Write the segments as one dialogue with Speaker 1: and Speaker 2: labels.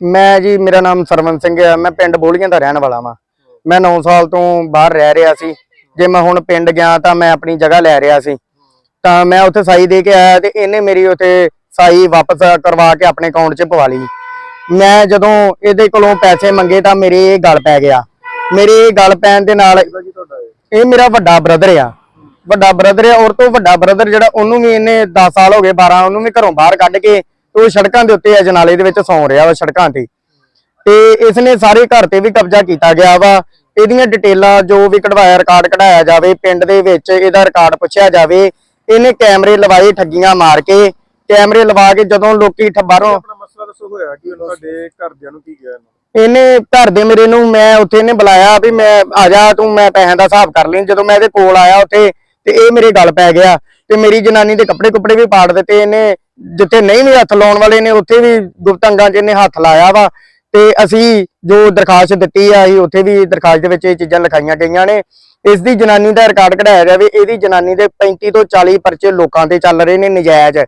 Speaker 1: ਮੈਂ ਜੀ, ਮੇਰਾ ਨਾਮ ਸਰਵਨ ਸਿੰਘ ਹੈ ਮੈਂ ਪਿੰਡ ਬੋਲੀਆਂ ਦਾ ਰਹਿਣ ਵਾਲਾ ਵਾਂ। ਮੈਂ 9 ਸਾਲ ਤੋਂ ਬਾਹਰ ਰਹਿ ਰਿਹਾ ਸੀ। ਜੇ ਮੈਂ ਹੁਣ ਪਿੰਡ ਗਿਆ ਤਾਂ ਮੈਂ ਆਪਣੀ ਜਗ੍ਹਾ ਲੈ ਰਿਹਾ ਸੀ। ਤਾਂ ਮੈਂ ਉੱਥੇ ਸਾਈ ਦੇ ਕੇ ਆਇਆ ਤੇ ਇਹਨੇ ਮੇਰੀ ਉੱਥੇ ਸਾਈ ਵਾਪਸ ਕਰਵਾ ਕੇ ਆਪਣੇ ਅਕਾਊਂਟ 'ਚ ਪਵਾ ਲਈ। ਮੈਂ ਜਦੋਂ ਇਹਦੇ ਕੋਲੋਂ ਪੈਸੇ ਮੰਗੇ ਤਾਂ ਮੇਰੇ ਇਹ ਗਲ ਪੈ ਗਿਆ। ਮੇਰੇ ਇਹ ਗਲ ਪੈਣ ਦੇ ਨਾਲ
Speaker 2: ਇਹ?
Speaker 1: ਮੇਰਾ ਵੱਡਾ ਬ੍ਰਦਰ ਆ। ਵੱਡਾ ਬ੍ਰਦਰ ਆ, ਔਰ ਤੋਂ ਵੱਡਾ ਬ੍ਰਦਰ ਜਿਹੜਾ ਉਹਨੂੰ ਵੀ ਇਹਨੇ 10 ਸਾਲ ਹੋ ਗਏ 12 ਉਹਨੂੰ ਵੀ ਘਰੋਂ ਬਾਹਰ ਕੱਢ ਕੇ ਉਹ ਸੜਕਾਂ ਦੇ ਉੱਤੇ ਅਜਨਾਲੇ ਦੇ ਵਿੱਚ ਸੌਂ ਰਿਹਾ ਵਾ ਸੜਕਾਂ ਤੇ। ਤੇ ਇਸ ਨੇ ਸਾਰੇ ਘਰ ਤੇ ਵੀ ਕਬਜ਼ਾ ਕੀਤਾ ਗਿਆ ਵਾ। ਇਹਦੀਆਂ ਡਿਟੇਲਾਂ ਜੋ ਵੀ ਕਢਵਾਇਆ ਰਿਕਾਰਡ ਕਢਾਇਆ ਜਾਵੇ ਪਿੰਡ ਦੇ ਵਿੱਚ ਇਹਦਾ ਰਿਕਾਰਡ ਪੁੱਛਿਆ ਜਾਵੇ ਇਹਨੇ ਕੈਮਰੇ ਲਵਾਏ ਠੱਗੀਆਂ ਮਾਰ ਕੇ। ਕੈਮਰੇ ਲਵਾ ਕੇ ਜਦੋਂ ਲੋਕੀ ਬਾਹਰੋਂ
Speaker 2: ਆਪਣਾ ਮਸਲਾ ਦੱਸੋ ਹੋਇਆ ਕਿ ਤੁਹਾਡੇ ਘਰਦਿਆਂ ਨੂੰ ਕੀ ਗਿਆ ਇਹਨਾਂ?
Speaker 1: ਇਹਨੇ ਘਰ ਦੇ ਮੇਰੇ ਨੂੰ ਮੈਂ ਉੱਥੇ ਇਹਨੇ ਬੁਲਾਇਆ ਵੀ ਮੈਂ ਆ ਜਾ ਤੂੰ ਮੈਂ ਪੈਸਿਆਂ ਦਾ ਹਿਸਾਬ ਕਰ ਲਈ ਜਦੋਂ ਮੈਂ ਇਹਦੇ ਕੋਲ ਆਇਆ ਉੱਥੇ ਤੇ ਇਹ ਮੇਰੇ ਗੱਲ ਪੈ ਗਿਆ। ਤੇ ਮੇਰੀ ਜਨਾਨੀ ਦੇ ਕੱਪੜੇ ਕੁੱਪੜੇ ਵੀ ਪਾੜ ਦਿੱਤੇ ਇਹਨੇ। ਜਿੱਥੇ ਨਹੀਂ ਵੀ ਹੱਥ ਲਾਉਣ ਵਾਲੇ ਨੇ, ਉੱਥੇ ਵੀ ਗੁਪਤ ਅੰਗਾਂ 'ਚ ਇਹਨੇ ਹੱਥ ਲਾਇਆ ਵਾ। ਤੇ ਅਸੀਂ ਜੋ ਦਰਖਾਸਤ ਦਿੱਤੀ ਆ, ਅਸੀਂ ਉੱਥੇ ਵੀ ਦਰਖਾਸਤ ਦੇ ਵਿੱਚ ਇਹ ਚੀਜ਼ਾਂ ਲਿਖਾਈਆਂ ਗਈਆਂ ਨੇ। ਇਸ ਦੀ ਜਨਾਨੀ ਦਾ ਰਿਕਾਰਡ ਕਢਾਇਆ ਜਾਵੇ, ਇਹਦੀ ਜਨਾਨੀ ਦੇ 35 ਤੋਂ 40 ਪਰਚੇ ਲੋਕਾਂ ਤੇ ਚੱਲ ਰਹੇ ਨੇ ਨਜਾਇਜ਼।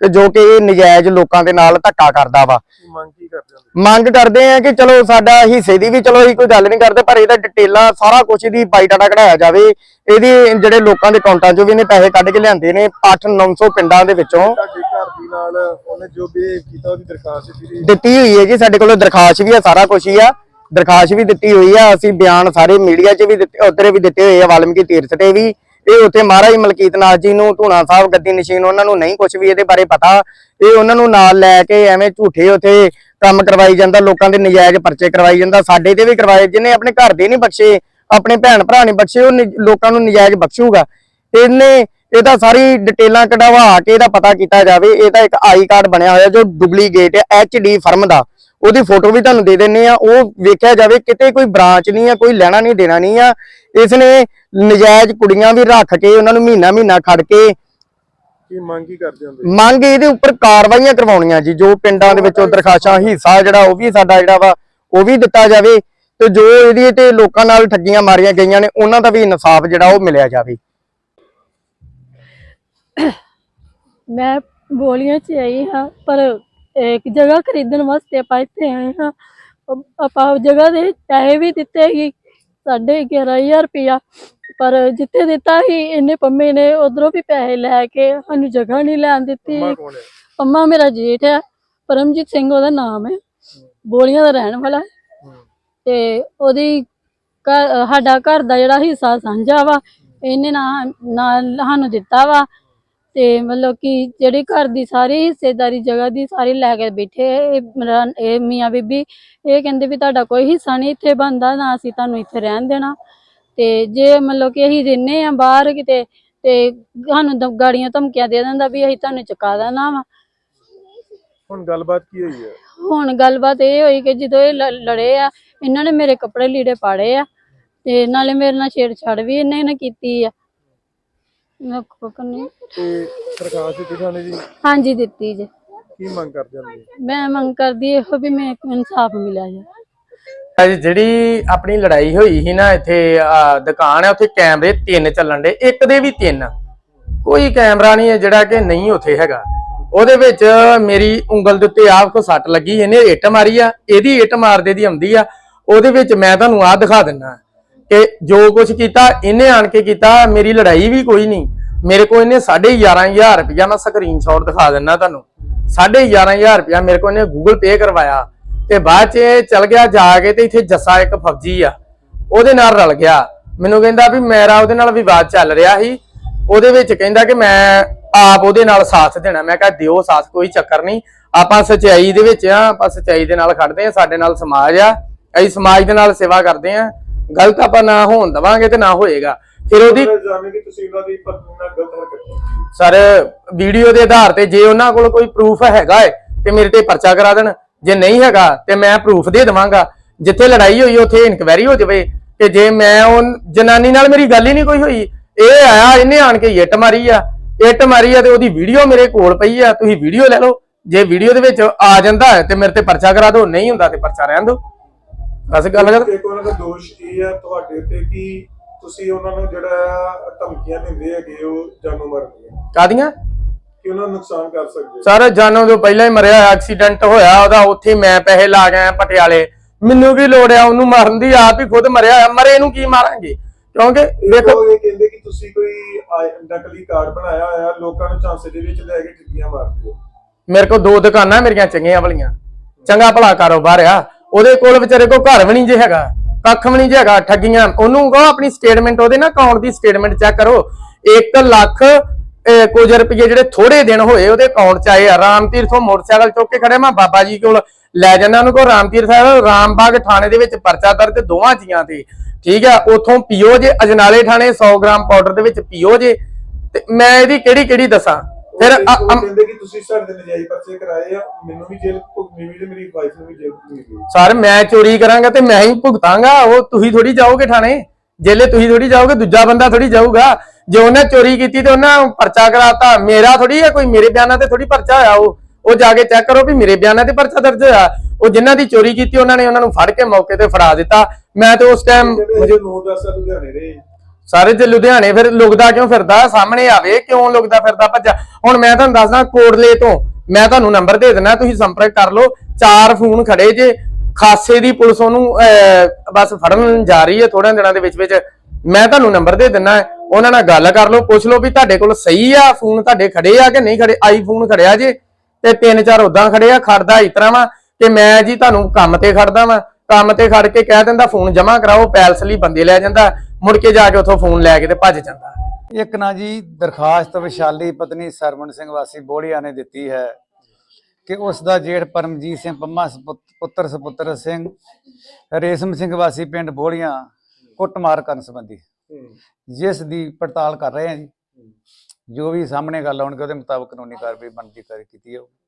Speaker 1: ਤੇ ਜੋ ਕਿ ਇਹ ਨਜਾਇਜ਼ ਲੋਕਾਂ ਦੇ ਨਾਲ ਧੱਕਾ ਕਰਦਾ ਵਾ।
Speaker 2: ਕੀ ਮੰਗ ਕੀ ਕਰਦੇ ਹੋ?
Speaker 1: ਮੰਗ ਕਰਦੇ ਆ ਕਿ ਚਲੋ ਸਾਡਾ ਹਿੱਸੇ ਦੀ ਵੀ ਚਲੋ ਅਸੀਂ ਕੋਈ ਗੱਲ ਨਹੀਂ ਕਰਦੇ ਪਰ ਇਹਦਾ ਡਿਟੇਲਾਂ ਸਾਰਾ ਕੁਝ ਦੀ ਬਾਈਟਾਟਾ ਕਢਾਇਆ ਜਾਵੇ। ਇਹਦੀ ਜਿਹੜੇ ਲੋਕਾਂ ਦੇ ਅਕਾਊਂਟਾਂ 'ਚੋਂ ਵੀ ਇਹਨੇ ਪੈਸੇ ਕੱਢ ਕੇ ਲਿਆਂਦੇ ਨੇ 8-900 ਪਿੰਡਾਂ ਦੇ ਵਿੱਚੋਂ।
Speaker 2: ਤੁਹਾਡੇ ਘਰ ਦੀ ਨਾਲ ਉਹਨੇ ਜੋ ਵੀ ਕੀਤਾ ਉਹਦੀ ਦਰਖਾਸਤ ਦਿੱਤੀ।
Speaker 1: ਦਿੱਤੀ ਹੋਈ ਹੈ ਜੀ ਸਾਡੇ ਕੋਲ ਦਰਖਾਸਤ ਵੀ ਆ ਸਾਰਾ ਕੁਝ ਹੀ ਆ। ਦਰਖਾਸਤ ਵੀ ਦਿੱਤੀ ਹੋਈ ਆ ਅਸੀਂ ਬਿਆਨ ਸਾਰੇ ਮੀਡੀਆ 'ਚ ਵੀ ਦਿੱਤੇ ਉਧਰੇ ਵੀ ਦਿੱਤੇ ਹੋਏ ਆ ਵਾਲਮੀਕੀ ਤੀਰਥ ਤੇ ਵੀ। ਇਹ ਉੱਥੇ ਮਹਾਰਾਜ ਮਲਕੀਤ ਨਾਥ ਜੀ ਨੂੰ, ਧੂਣਾ ਸਾਹਿਬ ਗੱਦੀ ਨਸ਼ੀਨ ਉਹਨਾਂ ਨੂੰ ਨਹੀਂ ਕੁਝ ਵੀ ਇਹਦੇ ਬਾਰੇ ਪਤਾ। ਇਹ ਉਹਨਾਂ ਨੂੰ ਨਾਲ ਲੈ ਕੇ ਐਵੇਂ ਝੂਠੇ ਉੱਥੇ ਕੰਮ ਕਰਵਾਈ ਜਾਂਦਾ, ਲੋਕਾਂ ਦੇ ਨਜਾਇਜ਼ ਪਰਚੇ ਕਰਵਾਈ ਜਾਂਦਾ, ਸਾਡੇ ਤੇ ਵੀ ਕਰਵਾਏ, ਜਿਹਨੇ ਆਪਣੇ ਘਰ ਦੇ ਨਹੀਂ ਬਖਸ਼ੇ, ਆਪਣੇ ਭੈਣ ਭਰਾ ਨਹੀਂ ਬਖਸ਼ੇ, ਉਹ ਲੋਕਾਂ ਨੂੰ ਨਜਾਇਜ਼ ਬਖਸ਼ੂਗਾ। ਇਹਨੇ ਇਹਦਾ ਸਾਰੀ ਡਿਟੇਲਾਂ ਕਢਵਾ ਕੇ ਇਹਦਾ ਪਤਾ ਕੀਤਾ ਜਾਵੇ ਇਹਦਾ ਇੱਕ ਆਈ ਕਾਰਡ ਬਣਿਆ ਹੋਇਆ ਜੋ ਡੁਪਲੀਕੇਟ ਹੈ ਐਚਡੀ ਫਰਮ ਦਾ। ਉਹਦੀ ਫੋਟੋ ਵੀ ਤੁਹਾਨੂੰ ਦੇ ਦਿੰਨੇ ਆ, ਉਹ ਵੇਖਿਆ ਜਾਵੇ, ਕਿਤੇ ਕੋਈ ਬ੍ਰਾਂਚ ਨਹੀਂ ਆ, ਕੋਈ ਲੈਣਾ ਨਹੀਂ ਦੇਣਾ ਨਹੀਂ ਆ। ਇਸ ਨੇ ਨਜਾਇਜ਼ ਕੁੜੀਆਂ ਵੀ ਰੱਖ ਕੇ ਉਹਨਾਂ ਨੂੰ ਮਹੀਨਾ ਮਹੀਨਾ ਖੜ ਕੇ
Speaker 2: ਕੀ ਮੰਗ ਹੀ ਕਰਦੇ ਹੁੰਦੇ?
Speaker 1: ਮੰਗ ਇਹਦੇ ਉੱਪਰ ਕਾਰਵਾਈਆਂ ਕਰਵਾਉਣੀਆਂ ਜੀ ਜੋ ਪਿੰਡਾਂ ਦੇ ਵਿੱਚੋਂ ਦਰਖਾਸ਼ਾਂ ਹਿੱਸਾ ਜਿਹੜਾ ਉਹ ਵੀ ਸਾਡਾ ਜਿਹੜਾ ਵਾ ਉਹ ਵੀ ਦਿੱਤਾ ਜਾਵੇ ਤੇ ਜੋ ਇਹਦੀ ਤੇ ਲੋਕਾਂ ਨਾਲ ਠੱਗੀਆਂ ਮਾਰੀਆਂ ਗਈਆਂ ਨੇ ਉਹਨਾਂ ਦਾ ਵੀ ਇਨਸਾਫ ਜਿਹੜਾ ਉਹ ਮਿਲਿਆ ਜਾਵੇ।
Speaker 3: ਮੈਂ ਬੋਲੀਆਂ 'ਚ ਆਈ ਹਾਂ ਪਰ ਇੱਕ ਜਗ੍ਹਾ ਖਰੀਦਣ ਵਾਸਤੇ ਆਪਾਂ ਇੱਥੇ ਆਏ ਹਾਂ। ਆਪਾਂ ਜਗ੍ਹਾ ਦੇ ਪੈਸੇ ਵੀ ਦਿੱਤੇ ਹੀ 11500 ਰੁਪਇਆ। ਪਰ ਜਿੱਥੇ ਦਿੱਤਾ ਸੀ ਇਹਨੇ ਪੰਮੇ ਨੇ ਉਧਰੋਂ ਵੀ ਪੈਸੇ ਲੈ ਕੇ ਸਾਨੂੰ ਜਗ੍ਹਾ ਨਹੀਂ ਲੈਣ ਦਿੱਤੀ। ਪੰਮਾ ਮੇਰਾ ਜੇਠ ਹੈ ਪਰਮਜੀਤ ਸਿੰਘ ਉਹਦਾ ਨਾਮ ਹੈ। ਬੋਲੀਆਂ ਦਾ ਰਹਿਣ ਵਾਲਾ ਹੈ। ਤੇ ਉਹਦੀ ਸਾਡਾ ਘਰ ਦਾ ਜਿਹੜਾ ਹਿੱਸਾ ਸਾਂਝਾ ਵਾ ਇਹਨੇ ਨਾ ਸਾਨੂੰ ਦਿੱਤਾ ਵਾ। ਤੇ ਮਤਲਬ ਕਿ ਜਿਹੜੀ ਘਰ ਦੀ ਸਾਰੀ ਹਿੱਸੇਦਾਰੀ ਜਗ੍ਹਾ ਦੀ ਸਾਰੀ ਲੈ ਕੇ ਬੈਠੇ ਇਹ ਮੇਰਾ ਇਹ ਮੀਆਂ ਬੀਬੀ ਇਹ ਕਹਿੰਦੇ ਵੀ ਤੁਹਾਡਾ ਕੋਈ ਹਿੱਸਾ ਨਹੀਂ ਇੱਥੇ ਬਣਦਾ ਨਾ ਅਸੀਂ ਤੁਹਾਨੂੰ ਇੱਥੇ ਰਹਿਣ ਦੇਣਾ। ਤੇ ਜੇ ਮਤਲਬ ਕਿ ਅਸੀਂ ਰਹਿੰਦੇ ਆ ਬਾਹਰ ਕਿਤੇ ਤੇ ਸਾਨੂੰ ਗਾੜੀਆਂ ਧਮਕੀਆਂ ਦੇ ਦਿੰਦਾ ਵੀ ਅਸੀਂ ਤੁਹਾਨੂੰ ਚੁਕਾ ਦੇਣਾ ਵਾ।
Speaker 2: ਹੁਣ ਗੱਲਬਾਤ ਕੀ ਹੋਈ ਹੈ
Speaker 3: ਹੁਣ ਗੱਲਬਾਤ ਇਹ ਹੋਈ ਕਿ ਜਦੋਂ ਇਹ ਲੜੇ ਆ ਇਹਨਾਂ ਨੇ ਮੇਰੇ ਕੱਪੜੇ ਲੀੜੇ ਪਾੜੇ ਆ ਤੇ ਨਾਲੇ ਮੇਰੇ ਨਾਲ ਛੇੜਛਾੜ ਵੀ ਇਹਨੇ ਨੇ ਕੀਤੀ ਆ। ਮੈਂ ਕੁੱਕ ਨਹੀਂ।
Speaker 2: ਤੇ ਦਰਖਾਸਤ ਦਿੱਤੀ ਤੁਹਾਨੂੰ ਜੀ?
Speaker 3: ਹਾਂਜੀ ਦਿੱਤੀ ਜੇ।
Speaker 2: ਕੀ ਮੰਗ ਕਰਦੇ ਹੁੰਦੇ
Speaker 3: ਮੈਂ ਮੰਗ ਕਰਦੀ ਇਹੋ ਵੀ ਮੈਨੂੰ ਇਨਸਾਫ ਮਿਲਿਆ ਜਾ।
Speaker 4: ਅੱਜ ਜਿਹੜੀ ਆਪਣੀ ਲੜਾਈ ਹੋਈ ਸੀ ਨਾ ਇੱਥੇ ਆਹ, ਦੁਕਾਨ ਹੈ ਉੱਥੇ ਕੈਮਰੇ ਤਿੰਨ ਚੱਲਣ ਦੇ ਇੱਕ ਦੇ ਵੀ ਤਿੰਨ। ਕੋਈ ਕੈਮਰਾ ਨਹੀਂ ਹੈ ਜਿਹੜਾ ਕਿ ਨਹੀਂ ਉੱਥੇ ਹੈਗਾ। ਉਹਦੇ ਵਿੱਚ ਮੇਰੀ ਉਂਗਲ ਦੇ ਉੱਤੇ ਆਪ ਕੋ ਸੱਟ ਲੱਗੀ ਇਹਨੇ ਇੱਟ ਮਾਰੀ ਆ ਇਹਦੀ ਇੱਟ ਮਾਰਦੇ ਦੀ ਆਉਂਦੀ ਆ। ਉਹਦੇ ਵਿੱਚ ਮੈਂ ਤੁਹਾਨੂੰ ਆਹ ਦਿਖਾ ਦਿੰਨਾ ਕਿ ਜੋ ਕੁਝ ਕੀਤਾ, ਇਹਨੇ ਆਣ ਕੇ ਕੀਤਾ, ਮੇਰੀ ਲੜਾਈ ਵੀ ਕੋਈ ਨਹੀਂ। ਮੇਰੇ ਕੋਲ ਇਹਨੇ 11500 ਰੁਪਇਆ, ਮੈਂ ਸਕਰੀਨਸ਼ਾਟ ਦਿਖਾ ਦਿੰਨਾ ਤੁਹਾਨੂੰ। 11500 ਰੁਪਇਆ ਮੇਰੇ ਕੋਲ ਇਹਨੇ ਗੂਗਲ ਪੇ ਕਰਵਾਇਆ। ਤੇ ਬਾਅਦ ਚ ਚਲ ਗਿਆ ਜਾ ਕੇ ਤੇ ਇੱਥੇ ਜੱਸਾ ਇੱਕ ਫੌਜੀ ਆ। ਉਹਦੇ ਨਾਲ ਰਲ ਗਿਆ। ਮੈਨੂੰ ਕਹਿੰਦਾ ਵੀ ਮੇਰਾ ਉਹਦੇ ਨਾਲ ਵਿਵਾਦ ਚੱਲ ਰਿਹਾ ਸੀ। ਉਹਦੇ ਵਿੱਚ ਕਹਿੰਦਾ ਕਿ ਮੈਂ ਆਪ ਉਹਦੇ ਨਾਲ ਸਾਥ ਦੇਣਾ। ਮੈਂ ਕਿਹਾ, ਦਿਓ ਸਾਥ, ਕੋਈ ਚੱਕਰ ਨਹੀਂ। ਆਪਾਂ ਸਚਾਈ ਦੇ ਵਿੱਚ ਆ, ਆਪਾਂ ਸਚਾਈ ਦੇ ਨਾਲ ਖੜਦੇ ਆ, ਸਾਡੇ ਨਾਲ ਸਮਾਜ ਆ। ਅਸੀਂ ਸਮਾਜ ਦੇ ਨਾਲ ਸੇਵਾ ਕਰਦੇ ਆ। ਗਲਤ ਆਪਾਂ ਨਾ ਹੋਣ ਦਵਾਂਗੇ ਤੇ ਨਾ ਹੋਏਗਾ। ਫਿਰ ਉਹਦੀ
Speaker 2: ਜਾਣੇ ਕਿ ਤੁਸੀਂ ਉਹਨਾਂ ਦੀ ਪਤਨੀ ਨਾਲ ਗਲਤ ਹਰਕਤ ਕੀਤੀ।
Speaker 4: ਸਰ ਵੀਡੀਓ ਦੇ ਆਧਾਰ ਤੇ ਜੇ ਉਹਨਾਂ ਕੋਲ ਕੋਈ ਪ੍ਰੂਫ ਹੈਗਾ ਹੈ ਤੇ ਮੇਰੇ ਤੇ ਪਰਚਾ ਕਰਾ ਦੇਣ। ਜੇ ਨਹੀਂ ਹੈਗਾ ਤੇ ਮੈਂ ਪ੍ਰੂਫ ਦੇ ਦੇਵਾਂਗਾ। ਜਿੱਥੇ ਲੜਾਈ ਹੋਈ ਉੱਥੇ ਇਨਕੁਆਇਰੀ ਹੋ ਜਾਵੇ। ਕਿ ਜੇ ਮੈਂ ਉਹ ਜਨਾਨੀ ਨਾਲ ਮੇਰੀ ਗੱਲ ਹੀ ਨਹੀਂ ਕੋਈ ਹੋਈ ਇਹ ਆਇਆ ਇਹਨੇ ਆਣ ਕੇ ਇੱਟ ਮਾਰੀ ਆ। ਇੱਟ ਮਾਰੀ ਆ ਤੇ ਉਹਦੀ ਵੀਡੀਓ ਮੇਰੇ ਕੋਲ ਪਈ ਆ। ਤੁਸੀਂ ਵੀਡੀਓ ਲੈ ਲਓ। ਜੇ ਵੀਡੀਓ ਦੇ ਵਿੱਚ ਆ ਜਾਂਦਾ ਹੈ ਤੇ ਮੇਰੇ ਤੇ ਪਰਚਾ ਕਰਾ ਦਿਓ ਨਹੀਂ ਹੁੰਦਾ ਤੇ ਪਰਚਾ ਰਹਿਣ ਦਿਓ। ਬਸ ਗੱਲ ਕਰ
Speaker 2: ਇੱਕ ਉਹਨਾਂ ਦਾ ਦੋਸ਼ ਇਹ ਹੈ ਤੁਹਾਡੇ ਉੱਤੇ ਕਿ ਤੁਸੀਂ ਉਹਨਾਂ ਨੂੰ ਜਿਹੜਾ ਧਮਕੀਆਂ ਦਿੰਦੇ ਹੈਗੇ ਉਹ ਜਾਨੋਂ ਮਾਰਨ ਦੀਆਂ
Speaker 4: ਕਾਦੀਆਂ
Speaker 2: ਕਿ ਉਹਨਾਂ ਨੂੰ ਨੁਕਸਾਨ ਕਰ ਸਕਦੇ
Speaker 4: ਸਰ ਜਾਨੋਂ ਤੋਂ ਪਹਿਲਾਂ ਹੀ ਮਰਿਆ ਐਕਸੀਡੈਂਟ ਹੋਇਆ ਉਹਦਾ ਉੱਥੇ ਮੈਂ ਪੈਸੇ ਲਾ ਗਿਆ ਪਟਿਆਲੇ। ਮੈਨੂੰ ਕੀ ਲੋੜ ਆ ਉਹਨੂੰ ਮਾਰਨ ਦੀ? ਆਪ ਹੀ ਖੁਦ ਮਰਿਆ ਮਰੇ ਨੂੰ ਕੀ ਮਾਰਾਂਗੇ? ਕਿਉਂਕਿ ਦੇਖੋ
Speaker 2: ਇਹ ਕਹਿੰਦੇ ਕਿ ਤੁਸੀਂ ਕੋਈ ਨਕਲੀ ਕਾਰਡ ਬਣਾਇਆ ਹੋਇਆ ਲੋਕਾਂ ਨੂੰ ਝਾਂਸੇ ਦੇ ਵਿੱਚ ਲੈ ਕੇ ਠੱਗੀਆਂ ਮਾਰਦੇ ਹੋ।
Speaker 4: ਮੇਰੇ ਕੋਲ ਦੋ ਦੁਕਾਨਾਂ ਮੇਰੀਆਂ ਚੰਗੀਆਂ ਵਾਲੀਆਂ। ਚੰਗਾ ਭਲਾ ਕਾਰੋਬਾਰ ਆ। ਉਹਦੇ ਕੋਲ ਵਿਚਾਰੇ ਕੋ ਘਰ ਵੀ ਨਹੀਂ ਜੇ ਹੈਗਾ, ਕੱਖ ਵੀ ਨਹੀਂ ਜੇ ਹੈਗਾ, ਠੱਗੀਆਂ। ਉਹਨੂੰ ਕਹੋ ਆਪਣੀ ਸਟੇਟਮੈਂਟ ਉਹਦੇ ਨਾ ਅਕਾਊਂਟ ਦੀ ਸਟੇਟਮੈਂਟ ਚੈੱਕ ਕਰੋ। 1 ਲੱਖ ਕੁਝ ਰੁਪਏ ਜਿਹੜੇ ਥੋੜੇ ਦਿਨ ਹੋਏ ਉਹਦੇ ਅਕਾਊਂਟ ਚ ਆਏ ਆ। ਰਾਮ ਤੀਰਥੋਂ ਮੋਟਰਸਾਈਕਲ ਚੁੱਕ ਕੇ ਖੜੇ ਮੈਂ ਬਾਬਾ ਜੀ ਕੋਲ ਲੈ ਜਾਂਦਾ ਉਹਨੂੰ ਕੋ ਰਾਮ ਤੀਰਥ ਸਾਹਿਬ, ਰਾਮਬਾਗ ਥਾਣੇ ਦੇ ਵਿੱਚ ਪਰਚਾ ਦਰਜ ਦੋਵਾਂ ਜੀਆਂ ਤੇ। ਠੀਕ ਆ, ਉਥੋਂ ਪੀਓ ਜੇ, ਅਜਨਾਲੇ ਥਾਣੇ 100 ਗ੍ਰਾਮ ਪਾਊਡਰ ਦੇ ਵਿੱਚ ਪੀਓ ਜੇ। ਤੇ ਮੈਂ ਇਹਦੀ ਕਿਹੜੀ ਕਿਹੜੀ ਦੱਸਾਂ? ਫਿਰ ਅ-
Speaker 2: ਉਹ ਕਹਿੰਦੇ ਕਿ ਤੁਸੀਂ ਸਾਡੇ ਤੇ ਨਜਾਇਜ਼ ਪਰਚੇ ਕਰਾਏ ਆ ਮੈਨੂੰ ਵੀ ਜੇਲ੍ਹ ਭੁਗਤਣੀ ਵੀ ਤੇ ਮੇਰੀ ਵਾਈਫ ਨੂੰ ਵੀ ਜੇਲ੍ਹ ਭੁਗਤਣੀ ਪਈ
Speaker 4: ਸਰ ਮੈਂ ਚੋਰੀ ਕਰਾਂਗਾ ਤੇ ਮੈਂ ਹੀ ਭੁਗਤਾਂਗਾ ਉਹ ਤੁਸੀਂ ਥੋੜੀ ਜਾਓਗੇ ਥਾਣੇ। ਜੇਲੇ ਤੁਸੀਂ ਥੋੜੀ ਜਾਓਗੇ ਦੂਜਾ ਬੰਦਾ ਥੋੜੀ ਜਾਊਗਾ। ਜੇ ਉਹਨੇ ਚੋਰੀ ਕੀਤੀ ਤੇ ਉਹਨਾਂ ਪਰਚਾ ਕਰਾਤਾ ਮੇਰਾ ਥੋੜੀ ਹੈ ਕੋਈ ਮੇਰੇ ਬਿਆਨਾਂ ਤੇ ਥੋੜੀ ਪਰਚਾ ਹੋਇਆ ਉਹ ਉਹ ਜਾ ਕੇ ਚੈੱਕ ਕਰੋ ਵੀ ਮੇਰੇ ਬਿਆਨਾਂ ਤੇ ਪਰਚਾ ਦਰਜ ਹੋਇਆ। ਉਹ ਜਿਨ੍ਹਾਂ ਦੀ ਚੋਰੀ ਕੀਤੀ ਉਹਨਾਂ ਨੇ ਉਹਨਾਂ ਨੂੰ ਫੜ ਕੇ ਮੌਕੇ ਤੇ ਫੜਾ ਦਿੱਤਾ। ਮੈਂ ਤੇ ਉਸ ਟਾਈਮ
Speaker 2: ਕਹਿੰਦੇ ਅਜੇ 9-10 ਸਾਲ ਲੁਧਿਆਣੇ ਰਹੇ।
Speaker 4: ਸਾਰੇ ਜੇ ਲੁਧਿਆਣੇ ਫਿਰ ਲੁਕਦਾ ਕਿਉਂ ਫਿਰਦਾ? ਸਾਹਮਣੇ ਆਵੇ, ਕਿਉਂ ਲੁਕਦਾ ਫਿਰਦਾ? ਭੱਜਾ ਹੁਣ ਮੈਂ ਤੁਹਾਨੂੰ ਦੱਸਦਾ, ਕੋਟਲੇ ਤੋਂ ਮੈਂ ਤੁਹਾਨੂੰ ਨੰਬਰ ਦੇ ਦੇਣਾ ਤੁਸੀਂ ਸੰਪਰਕ ਕਰ ਲਓ। ਚਾਰ ਫੋਨ ਖੜੇ ਜੇ। ਖਾਸੇ ਦੀ ਪੁਲਿਸ ਉਹਨੂੰ ਬਸ ਫੜਨ ਜਾ ਰਹੀ ਹੈ ਥੋੜ੍ਹਾ ਦਿਨਾਂ ਦੇ ਵਿੱਚ ਵਿੱਚ। ਮੈਂ ਤੁਹਾਨੂੰ ਨੰਬਰ ਦੇ ਦਿੰਨਾ ਉਹਨਾਂ ਨਾਲ ਗੱਲ ਕਰ ਲਓ। ਪੁੱਛ ਲਓ ਵੀ ਤੁਹਾਡੇ ਕੋਲ ਸਹੀ ਆ, ਫੋਨ ਤੁਹਾਡੇ ਖੜੇ ਆ ਕਿ ਨਹੀਂ ਖੜੇ? ਆਈਫੋਨ ਖੜਿਆ ਜੇ ਤੇ ਤਿੰਨ ਚਾਰ ਉਦਾਂ ਖੜੇ ਆ, ਖੜਦਾ ਇਸ ਤਰ੍ਹਾਂ ਵਾ ਕਿ ਮੈਂ ਜੀ ਤੁਹਾਨੂੰ ਕੰਮ ਤੇ ਖੜਦਾ ਵਾਂ। ਕੰਮ ਤੇ ਖੜ ਕੇ ਕਹਿ ਦਿੰਦਾ, ਫੋਨ ਜਮ੍ਹਾਂ ਕਰਾਓ, ਪੈਲਸ ਲਈ ਬੰਦੇ ਲੈ ਜਾਂਦਾ। ਮੁੜ ਕੇ ਜਾ ਕੇ ਉੱਥੋਂ ਫੋਨ ਲੈ ਕੇ ਤੇ ਭੱਜ ਜਾਂਦਾ।
Speaker 5: ਇੱਕ ਨਾ ਜੀ, ਦਰਖਾਸਤ ਵਿਸ਼ਾਲੀ ਪਤਨੀ ਸਰਵਣ ਸਿੰਘ ਵਾਸੀ ਬੋੜੀਆ ਨੇ ਦਿੱਤੀ ਹੈ ਕਿ ਉਸ ਦਾ ਜੇਠ ਪਰਮਜੀਤ ਸਿੰਘ ਪੰਮਾ ਸਪੁੱਤ- ਪੁੱਤਰ ਸੁਪੁੱਤਰ ਸਿੰਘ, ਰੇਸ਼ਮ ਸਿੰਘ ਵਾਸੀ ਪਿੰਡ ਬੋੜੀਆਂ ਕੁੱਟਮਾਰ ਕਰਨ ਸੰਬੰਧੀ। ਜਿਸ ਦੀ ਪੜਤਾਲ ਕਰ ਰਹੇ ਹਾਂ ਜੀ। ਜੋ ਵੀ ਸਾਹਮਣੇ ਗੱਲ ਆਉਣਗੇ ਉਹਦੇ ਮੁਤਾਬਕ ਕਾਨੂੰਨੀ ਕਾਰਵਾਈ ਬਣਦੀ ਕਰ ਕੀਤੀ ਜਾਊਗੀ।